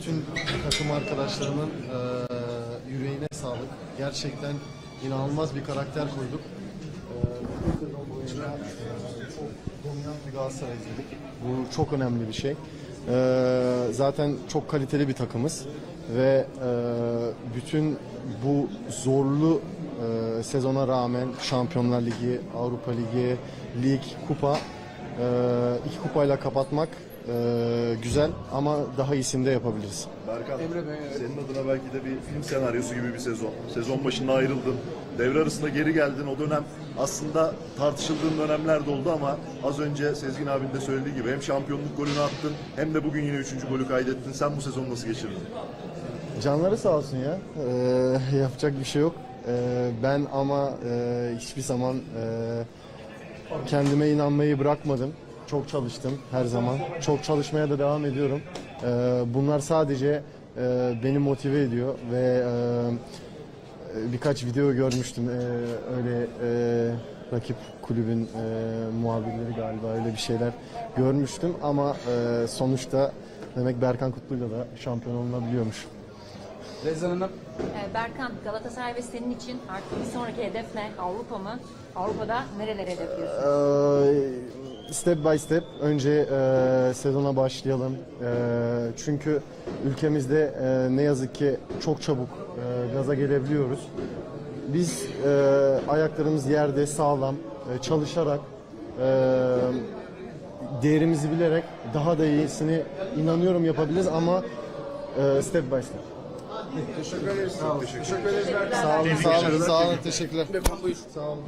bütün takım arkadaşlarımın eee, yüreğine sağlık. Gerçekten inanılmaz bir karakter koyduk. Eee, bu çok önemli bir şey. Eee, zaten çok kaliteli bir takımız ve eee, bütün bu zorlu sezona rağmen Şampiyonlar Ligi, Avrupa Ligi, lig, kupa iki kupayla kapatmak eee, güzel ama daha iyisini de yapabiliriz. Berkan, senin adına belki de bir film senaryosu gibi bir sezon. Sezon başında ayrıldın. Devre arasında geri geldin. O dönem aslında tartışıldığın dönemler de oldu ama az önce Sezgin abinin de söylediği gibi hem şampiyonluk golünü attın hem de bugün yine üçüncü golü kaydettin. Sen bu sezonu nasıl geçirdin? Canları sağ olsun ya. Ee, yapacak bir şey yok. Ee, ben ama e, hiçbir zaman e, kendime inanmayı bırakmadım. Çok çalıştım her zaman. Çok çalışmaya da devam ediyorum. Ee, bunlar sadece e, beni motive ediyor ve e, birkaç video görmüştüm. Ee, öyle e, rakip kulübün e, muhabirleri galiba öyle bir şeyler görmüştüm ama e, sonuçta demek Berkan Kutlu'yla da şampiyon olunabiliyormuş. Rezan Hanım, Ee, Berkan, Galatasaray ve senin için artık bir sonraki hedef ne? Avrupa mı? Avrupa'da nerelere hedefliyorsun? Ee, step by step önce e, sezona başlayalım. E, çünkü ülkemizde e, ne yazık ki çok çabuk e, gaza gelebiliyoruz. Biz e, ayaklarımız yerde sağlam e, çalışarak e, değerimizi bilerek daha da iyisini inanıyorum yapabiliriz ama e, step by step. teşekkür ederiz. Teşekkür ederiz. Sağ olun, sağ olun, sağ olun, teşekkürler. Sağ olun.